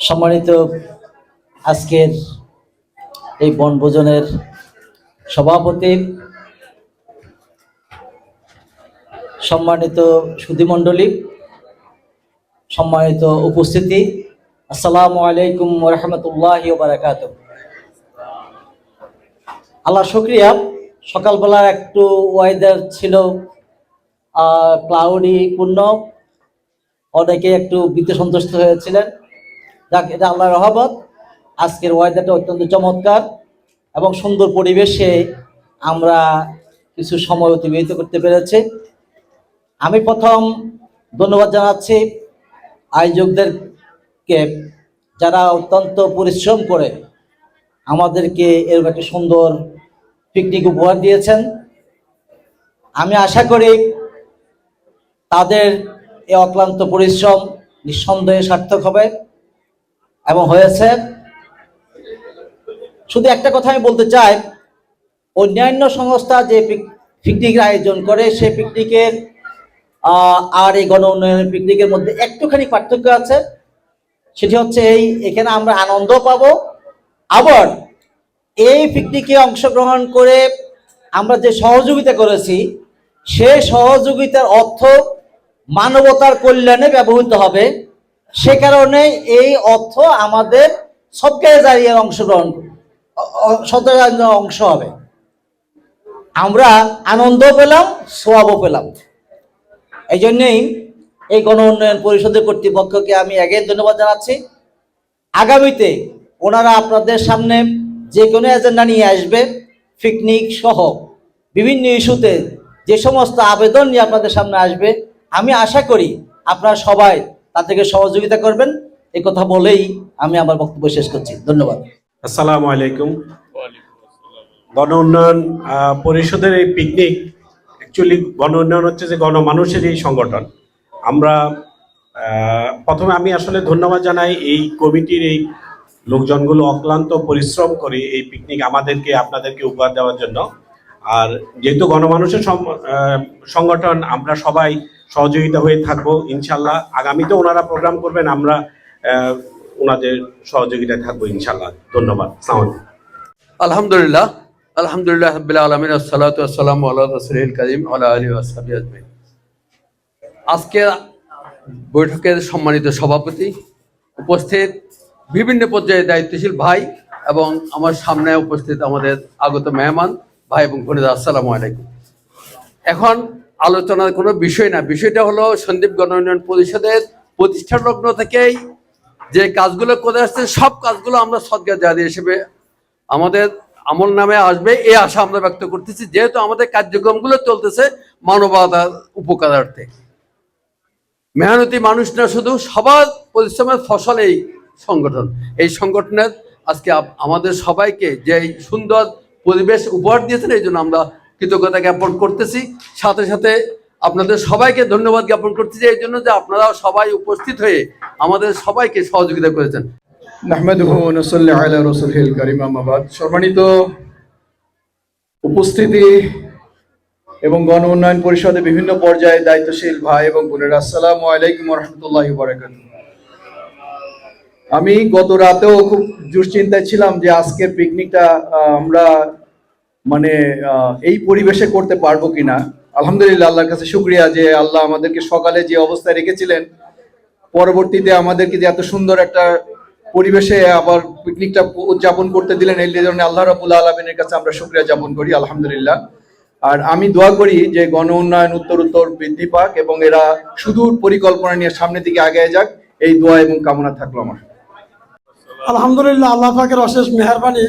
সম্মানিত আজকের এই বনভোজনের সভাপতি, সম্মানিত সুধীমণ্ডলী, সম্মানিত উপস্থিতি, আসসালামু আলাইকুম রহমতুল্লাহ বারাকাত আল্লাহ শুক্রিয়া, সকালবেলা একটু ওয়েদার ছিল ক্লাউডি পূর্ণ। অনেকে একটু বিদ্যুৎ সন্তুষ্ট হয়েছিলেন। যাক, এটা আল্লাহর রহমত। আজকের ওয়েদারটা অত্যন্ত চমৎকার এবং সুন্দর পরিবেশে আমরা কিছু সময় অতিবাহিত করতে পেরেছি। আমি প্রথম ধন্যবাদ জানাচ্ছি আয়োজকদেরকে যারা অত্যন্ত পরিশ্রম করে আমাদেরকে এরকম একটা সুন্দর পিকনিক উপহার দিয়েছেন। আমি আশা করি তাদের এ অক্লান্ত পরিশ্রম নিঃসন্দেহে সার্থক হবে। এবং হয়েছে, শুধু একটা কথা আমি বলতে চাই, অন্যান্য সংস্থা যে পিকনিকের আয়োজন করে সেই পিকনিকের আর এই গণ উন্নয়নের পিকনিকের মধ্যে একটুখানি পার্থক্য আছে। সেটি হচ্ছে এই, এখানে আমরা আনন্দ পাব। আবার, এই পিকনিকে অংশগ্রহণ করে আমরা যে সহযোগিতা করেছি, সে সহযোগিতার অর্থ মানবতার কল্যাণে ব্যবহৃত হবে। সে কারণে এই অর্থ আমাদের সবকারে দাঁড়িয়ে অংশগ্রহণ সদকার অংশ হবে। আমরা আনন্দ পেলাম, সোয়াবও পেলাম। এই জন্যেই এই গণ উন্নয়ন পরিষদের কর্তৃপক্ষকে আমি আগে ধন্যবাদ জানাচ্ছি। আগামীতে ওনারা আপনাদের সামনে যে কোনো এজেন্ডা নিয়ে আসবে পিকনিক সহ বিভিন্ন ইস্যুতে যে সমস্ত আবেদন নিয়ে আপনাদের সামনে আসবে, আমি আশা করি আপনারা সবাই তাদেরকে সহযোগিতা করবেন। এই কথা বলেই আমি আমার বক্তব্য শেষ করছি। ধন্যবাদ। আসসালামু আলাইকুম। গণ উন্নয়ন পরিষদের এই পিকনিক অ্যাকচুয়ালি গণ উন্নয়ন হচ্ছে যে গণমানুষের এই সংগঠন। আমরা প্রথমে আমি আসলে ধন্যবাদ জানাই এই কমিটির এই লোকজনগুলো অক্লান্ত পরিশ্রম করে এই পিকনিক আমাদেরকে আপনাদেরকে উপহার দেওয়ার জন্য। আর যেহেতু গণমানুষের সংগঠন আমরা সবাই সহযোগিতা হয়ে থাকব, ইনশাল্লাহ। আগামীতে ওনারা প্রোগ্রাম করবেন, আমরা ওনাদের সহযোগিতায় থাকব, ইনশাল্লাহ। ধন্যবাদ। আলহামদুলিল্লাহ আলহামদুলিল্লাহ কারীম বৈঠকের সম্মানিত সভাপতি উপস্থিত বিভিন্ন পর্যায়ে দায়িত্বশীল ভাই এবং আমার সামনে উপস্থিত আমাদের আগত মেহমান ভাই এবং বোনেরা আলাইকুম। এখন আলোচনার কোনো বিষয় না। বিষয়টা হলো সন্দীপ গণ উন্নয়ন পরিষদের প্রতিষ্ঠা লগ্ন থেকেই যে কাজগুলো করে আসছে, সব কাজগুলো আমরা সদগা জারি হিসেবে আমাদের আমল নামে আসবে এই আশা আমরা ব্যক্ত করতেছি। যেহেতু আমাদের কার্যক্রমগুলো চলতেছে মানবতার উপকারার্থে। মেহনতি মানুষ না শুধু, সবার পরিশ্রমের ফসল এই সংগঠন। এই সংগঠনের আজকে আমাদের সবাইকে যে সুন্দর পরিবেশ উপহার দিয়েছেন, এই জন্য আমরা কৃতজ্ঞতা জ্ঞাপন করতেছি। সাথে সাথে আপনাদের সবাইকে ধন্যবাদ জ্ঞাপন করতেছি এই জন্য যে আপনারা সবাই উপস্থিত হয়ে আমাদের সবাইকে সহযোগিতা করেছেন। সম্মানিত উপস্থিতি এবং গণ উন্নয়ন পরিষদে বিভিন্ন পর্যায়ে দায়িত্বশীল ভাই এবং বোনেরা, আসসালামু আলাইকুম রহমতুল্লাহ আমি গত রাতেও খুব দুশ্চিন্তায় ছিলাম যে আজকের পিকনিকটা আমরা মানে এই পরিবেশে করতে পারব কিনা? আলহামদুলিল্লাহ, আল্লাহর কাছে শুক্রিয়া যে আল্লাহ আমাদেরকে সকালে যে অবস্থায় রেখেছিলেন, পরবর্তীতে আমাদেরকে যে এত সুন্দর একটা পরিবেশে আবার পিকনিকটা উদযাপন করতে দিলেন, এই জন্য আল্লাহ রাবুল আলমিনের কাছে আমরা শুক্রিয়া যাপন করি, আলহামদুলিল্লাহ। আর আমি দোয়া করি যে গণ উন্নয়ন উত্তর উত্তর বৃদ্ধি পাক এবং এরা সুদূর পরিকল্পনা নিয়ে সামনের দিকে আগে যাক, এই দোয়া এবং কামনা থাকল আমার। আলহামদুলিল্লাহ, আল্লাহ পাকের অশেষ মেহরবানি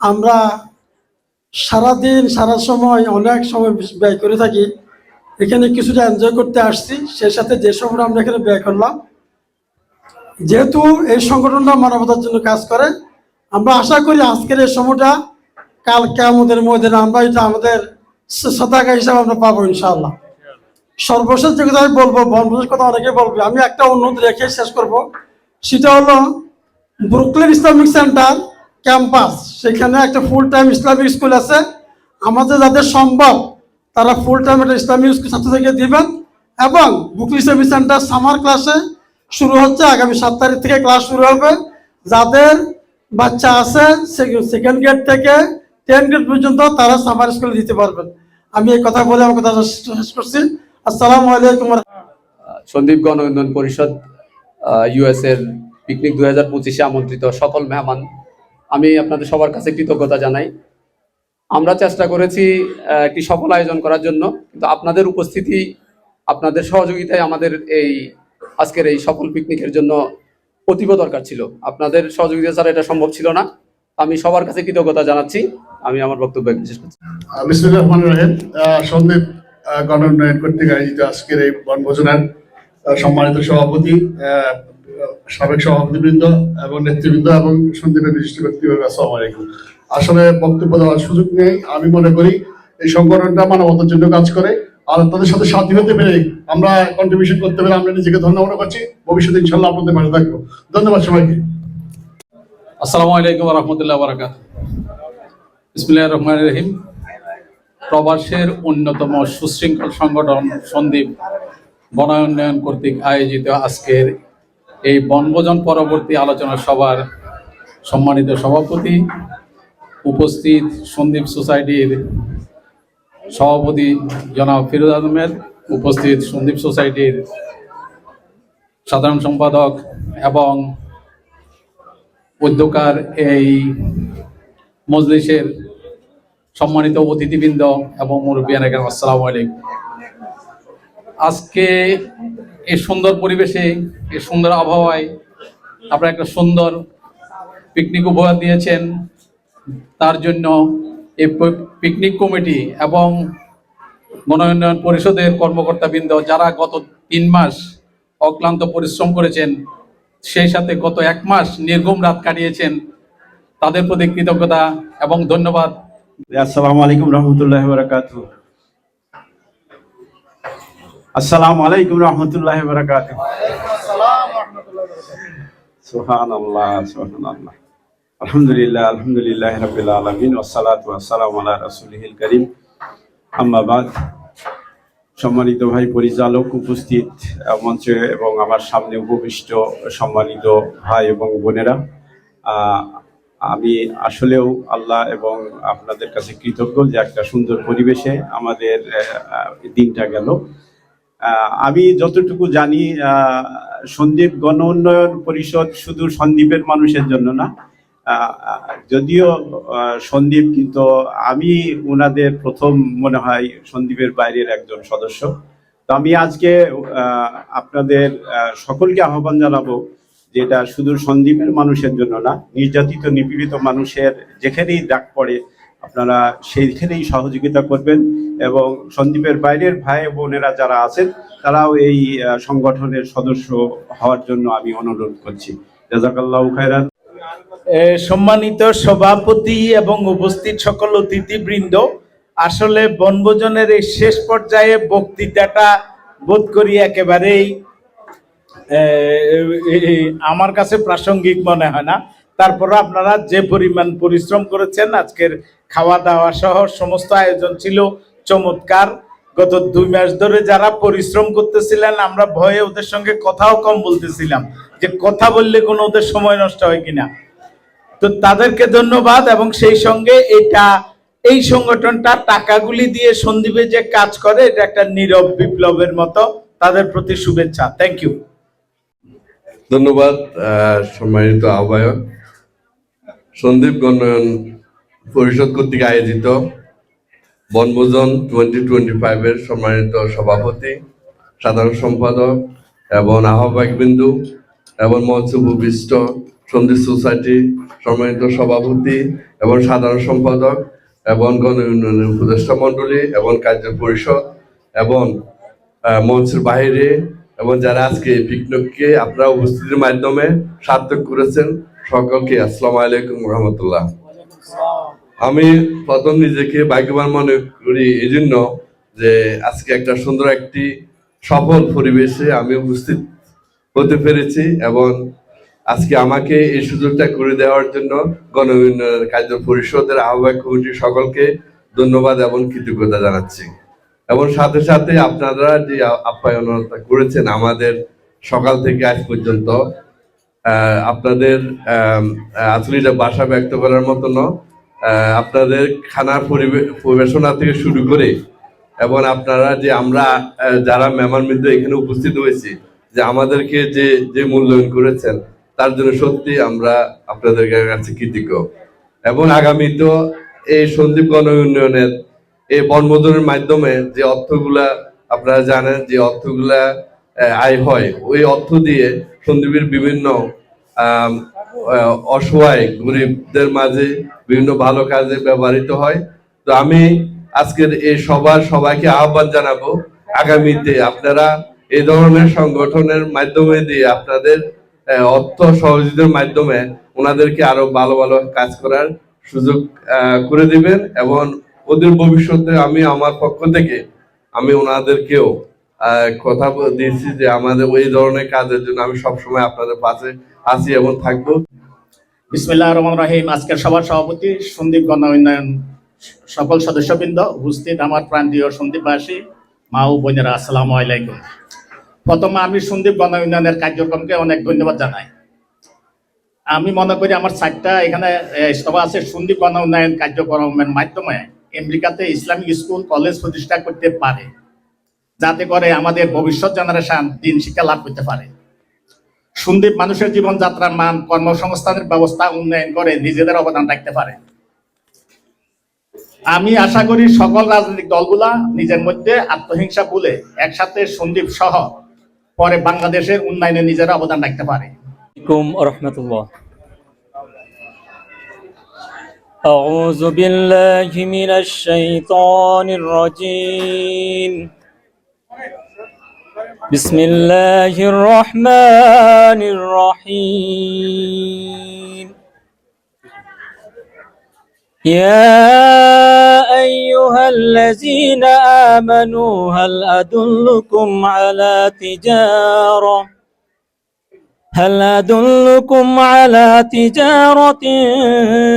আমরা সারাদিন, সারা সময় অনেক সময় ব্যয় করে থাকি। এখানে কিছুটা এনজয় করতে আসছি। সেই সাথে যে সময়টা আমরা এখানে ব্যয় করলাম, যেহেতু এই সংগঠনটা মানবতার জন্য কাজ করে, আমরা আশা করি আজকের এই সময়টা কাল কেমতের মধ্যে আমরা এটা আমাদের সতাকা হিসাবে আমরা পাবো ইনশাআল্লাহ। সর্বশেষ যে কথা আমি বলব বনভোজের কথা অনেকে বলবে, আমি একটা অনুরোধ রেখে শেষ করব। সেটা হলো ব্রুকলিন ইসলামিক সেন্টার ক্যাম্পাস। সেখানে একটা ফুল টাইম ইসলামিক স্কুল আছে। আমাদের যাদের সম্ভব, তারা ফুল টাইম একটা ইসলামিক স্কুল ছাত্রদেরকে দিবেন এবং বুকলি ইসলামিক সেন্টার সামার ক্লাসে শুরু হচ্ছে। আগামী সাত তারিখ থেকে ক্লাস শুরু হবে। যাদের বাচ্চা আছে সেকেন্ড গ্রেড থেকে টেন গ্রেড পর্যন্ত তারা সামার স্কুলে দিতে পারবেন। আমি এই কথা বলে আমার কথা শেষ করছি। আসসালামু আলাইকুম সন্দীপ গণ উন্নয়ন পরিষদ ইউএস এর পিকনিক দু আমন্ত্রিত সকল মেহমান আমি আপনাদের সবার কাছে কৃতজ্ঞতা জানাই। আমরা চেষ্টা করেছি একটি সফল আয়োজন করার জন্য, কিন্তু আপনাদের উপস্থিতি, আপনাদের সহযোগিতায় আমাদের এই, আজকের এই সফল পিকনিকের জন্য অতীব দরকার ছিল। আপনাদের সহযোগিতা ছাড়া এটা সম্ভব ছিল না। আমি সবার কাছে কৃতজ্ঞতা জানাচ্ছি। আমি আমার বক্তব্য শেষ করছি। বিসমুল্লাহ রহমান রহিম। সন্দীপ গণ উন্নয়ন কর্তৃক আয়োজিত আজকের এই বনভোজনের সম্মানিত সভাপতি সাবেক সভাপতিবৃন্দ এবং নেতৃবৃন্দ এবং সন্দীপের বিশিষ্ট ব্যক্তিবর্গ আসসালামু আসলে বক্তব্য দেওয়ার সুযোগ নেই, আমি মনে করি এই সংগঠনটা মানবতার জন্য কাজ করে, আর তাদের সাথে সাথী হতে পেরে আমরা কন্ট্রিবিউশন করতে পেরে আমরা নিজেকে ধন্য মনে করছি। ভবিষ্যতে ইনশাল্লাহ আপনাদের মাঝে থাকব। ধন্যবাদ সবাইকে। আসসালামু আলাইকুম রহমতুল্লাহ বারাকাত রহমান রহিম। প্রবাসের অন্যতম সুশৃঙ্খল সংগঠন সন্দীপ বনায়ন কর্তৃক আয়োজিত আজকের এই বনভোজন পরবর্তী আলোচনা সভার সম্মানিত সভাপতি উপস্থিত সন্দীপ সোসাইটির সভাপতি জনাব ফিরোজ আহমেদ উপস্থিত সন্দীপ সোসাইটির সাধারণ সম্পাদক এবং উদ্যোকার এই মজলিসের সম্মানিত অতিথিবৃন্দ এবং এখানে আসসালামু আলাইকুম। আজকে এই সুন্দর পরিবেশে, এই সুন্দর আবহাওয়ায় আপনারা একটা সুন্দর পিকনিক উপহার দিয়েছেন। তার জন্য এই পিকনিক কমিটি এবং মনোনয়ন পরিষদের কর্মকর্তাবৃন্দ যারা গত তিন মাস অক্লান্ত পরিশ্রম করেছেন, সেই সাথে গত এক মাস নির্গম রাত কাটিয়েছেন, তাদের প্রতি কৃতজ্ঞতা এবং ধন্যবাদ। আসসালামু আলাইকুম রহমতুল্লাহ বারাকাতু আসসালামু আলাইকুম রহমতুল্লাহ বারাকাতু সুহান আল্লাহ আল্লাহ আলহামদুলিল্লাহ আলহামদুলিল্লাহ রাব্বিল আলামিন ওয়াসসালাতু ওয়াসসালামু আলা রাসূলিহিল কারীম। আম্মা বাদ, সম্মানিত ভাই পরিচালক উপস্থিত মঞ্চে এবং আমার সামনে উপবিষ্ট সম্মানিত ভাই এবং বোনেরা আমি আসলেও আল্লাহ এবং আপনাদের কাছে কৃতজ্ঞ যে একটা সুন্দর পরিবেশে আমাদের দিনটা গেল। আমি যতটুকু জানি আহ, সন্দীপ গণ উন্নয়ন পরিষদ শুধু সন্দীপের মানুষের জন্য না যদিও সন্দীপ কিন্তু আমি ওনাদের প্রথম মনে হয় সন্দীপের বাইরের একজন সদস্য। তো আমি আজকে আপনাদের সকলকে আহ্বান জানাব যেটা শুধু সন্দীপের মানুষের জন্য না নির্যাতিত নিপীড়িত মানুষের যেখানেই ডাক পড়ে আপনারা সেইখানেই সহযোগিতা করবেন এবং সন্দীপের বাইরের ভাই বোনেরা যারা আছেন, তারাও এই সংগঠনের সদস্য হওয়ার জন্য আমি অনুরোধ করছি। জাজাকাল্লাহ খায়রান। সম্মানিত সভাপতি এবং উপস্থিত সকল অতিথিবৃন্দ, আসলে বনভোজনের এই শেষ পর্যায়ে বক্তৃতাটা বোধ করি একেবারেই আমার কাছে প্রাসঙ্গিক মনে হয় না। তারপরে আপনারা যে পরিমাণ পরিশ্রম করেছেন আজকের খাওয়া দাওয়া সহ সমস্ত আয়োজন ছিল চমৎকার। গত দুই মাস ধরে যারা পরিশ্রম করতেছিলেন, আমরা ভয়ে ওদের সঙ্গে কথাও কম বলতেছিলাম যে কথা বললে কোনো ওদের সময় নষ্ট হয় কিনা। তো তাদেরকে ধন্যবাদ এবং সেই সঙ্গে এটা, এই সংগঠনটা টাকাগুলি দিয়ে সন্দীপে যে কাজ করে, এটা একটা নীরব বিপ্লবের মতো। তাদের প্রতি শুভেচ্ছা। থ্যাংক ইউ ধন্যবাদ সম্মানিত আহ্বায়ক। সন্দীপ গণয়ন পরিষদ কর্তৃক আয়োজিত বনভোজন টোয়েন্টি টোয়েন্টি ফাইভের সম্মানিত সভাপতি, সাধারণ সম্পাদক এবং আহ্বায়ক বিন্দু এবং মঞ্চ উপবিষ্ট সন্দীপ সোসাইটি সম্মানিত সভাপতি এবং সাধারণ সম্পাদক এবং গণ উন্নয়নের উপদেষ্টা মণ্ডলী এবং কার্য পরিষদ এবং মঞ্চের বাইরে এবং যারা আজকে পিকনিককে আপনারা উপস্থিতির মাধ্যমে সার্থক করেছেন, সকলকে আসসালামু আলাইকুম রহমতুল্লাহ। আমি প্রথম নিজেকে ভাগ্যবান মনে করি এই জন্য যে আজকে একটা সুন্দর একটি সফল পরিবেশে আমি উপস্থিত হতে পেরেছি এবং আজকে আমাকে এই সুযোগটা করে দেওয়ার জন্য গণ উন্নয়ন কার্য পরিষদের আহ্বায়ক কমিটি সকলকে ধন্যবাদ এবং কৃতজ্ঞতা জানাচ্ছি। এবং সাথে সাথে আপনারা যে আপ্যায়নতা করেছেন আমাদের সকাল থেকে আজ পর্যন্ত আহ, আপনাদের আম, আসলে এটা ভাষা ব্যক্ত করার মতো ন আহ, আপনাদের খানার পরিবে- পরিবেশনা থেকে শুরু করে এবং আপনারা যে আমরা যারা মেহমান মিত্র এখানে উপস্থিত হয়েছি, যে আমাদেরকে যে যে মূল্যায়ন করেছেন, তার জন্য সত্যি আমরা আপনাদের কাছে কৃতজ্ঞ। এবং আগামীতেও এই সন্দীপ গণ উন্নয়নের, এই বনবোধনের মাধ্যমে যে অর্থগুলা আপনারা জানেন, যে অর্থগুলা আয় হয়, ওই অর্থ দিয়ে সন্দীপের বিভিন্ন অসহায় গরিবদের মাঝে বিভিন্ন ভালো কাজে ব্যবহৃত হয়। তো আমি আজকের এই সবার সবাইকে আহ্বান জানাব, আগামীতে আপনারা এই ধরনের সংগঠনের মাধ্যমে দিয়ে আপনাদের অর্থ সহযোগিতার মাধ্যমে ওনাদেরকে আরও ভালো ভালো কাজ করার সুযোগ করে দিবেন এবং ওদের ভবিষ্যতে আমি আমার পক্ষ থেকে আমি ওনাদেরকেও কথা দিয়েছি যে আমাদের ওই ধরনের কাজের জন্য আমি সবসময় আপনাদের পাশে আছি এবং থাকব। বিসমিল্লাহ রহমান রহিম। আজকের সভার সভাপতি সন্দীপ গণ উন্নয়ন সকল সদস্যবৃন্দ উপস্থিত আমার প্রান্তীয় সন্দীপবাসী, মা ও বোনেরা, আসসালামু আলাইকুম। প্রথমে আমি সন্দীপ গণ উন্নয়নের কার্যক্রমকে অনেক ধন্যবাদ জানাই। আমি মনে করি আমার চারটা এখানে সভা আছে সন্দীপ গণ উন্নয়ন কার্যক্রমের মাধ্যমে আমেরিকাতে ইসলামিক স্কুল, কলেজ প্রতিষ্ঠা করতে পারে। যাতে করে আমাদের ভবিষ্যৎ জেনারেশন দিন শিক্ষা লাভ করতে পারে। সন্দীপ মানুষের জীবনযাত্রার মান কর্মসংস্থানের ব্যবস্থা উন্নয়ন করে নিজেদের অবদান রাখতে পারে আমি আশা করি সকল রাজনৈতিক দলগুলা নিজের মধ্যে আত্মহিংসা ভুলে একসাথে সন্দীপ সহ পরে বাংলাদেশের উন্নয়নে নিজেরা অবদান রাখতে পারে عليكم ورحمة الله أعوذ بالله من الشيطان الرجيم بسم الله الرحمن الرحيم. يا أيها الذين آمنوا هل أدلكم على تجارة؟ هل أدلكم على تجارة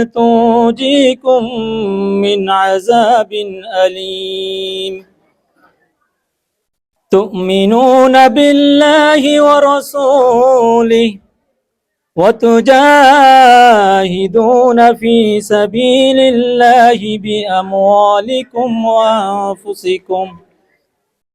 تنجيكم من عذاب أليم؟ تؤمنون بالله ورسوله وتجاهدون في سبيل الله بأموالكم وأنفسكم